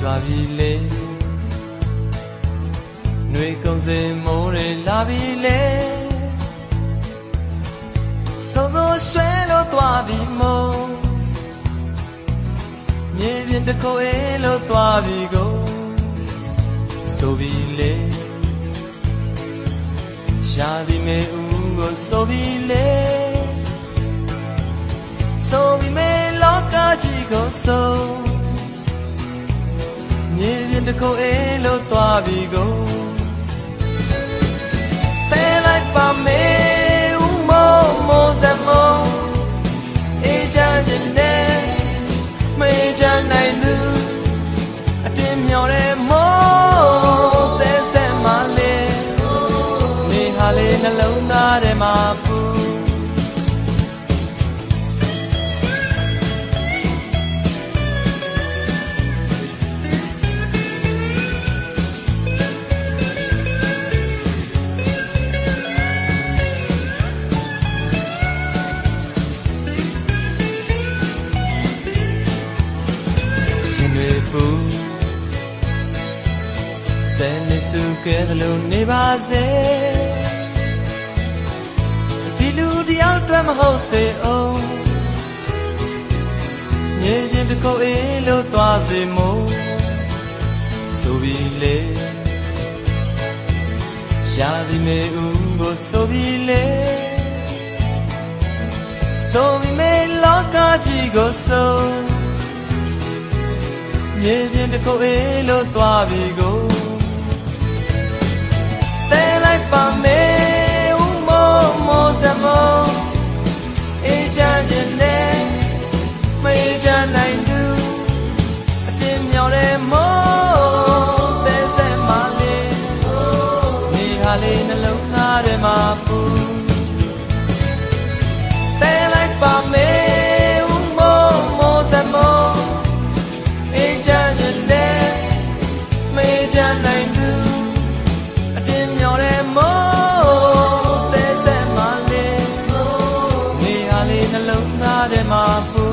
ရွာပြီလေနှွေကုံစင်မိုးတွေလာပြီလေသုံးသောရွှဲလို့သွားပြီမို့မြေပြင်တစ်ခုအေးလို့သွားပြီကိုဆိုပြီလေရှာသည်မေဦးကိုဆိုပြီလေ တစ်ခုအေးလို့သွားပြီကိုတဲလိုက်ပါမေဦးမောမောစမောအေးချမ်းခြင်းနဲ့မေးချမ်းနိုင်သူအတင်းမြော်တဲ့မောတဲဆက်မလေးနေဟာလေးနှလုံးသားထဲမှာ ပူရှင်တွေပူဆယ်နေစုကဲတယ်လို့နေပါစေဒီလူတယောက်အတွက်မဟုတ်စေအောင်မြေပြင်တစ်ခုအေးလို့သွားစေမို့ဆိုပြီးလေရှာသည်မေဦးကိုဆိုပြီးလေဆိုပြီးမေလောကကြီးကိုဆို မြေပြင်တစ်ခုအေးလို့သွားပြီကိုတဲလိုက်ပါမေဦးမောမောစမောအေးချမ်းခြင်းနဲ့မေးချမ်းနိုင်သူအတင်းမြော်တဲ့မောတဲဆက်မလေးနေဟာလေးနှလုံးသားထဲမှာပူ Ademafu.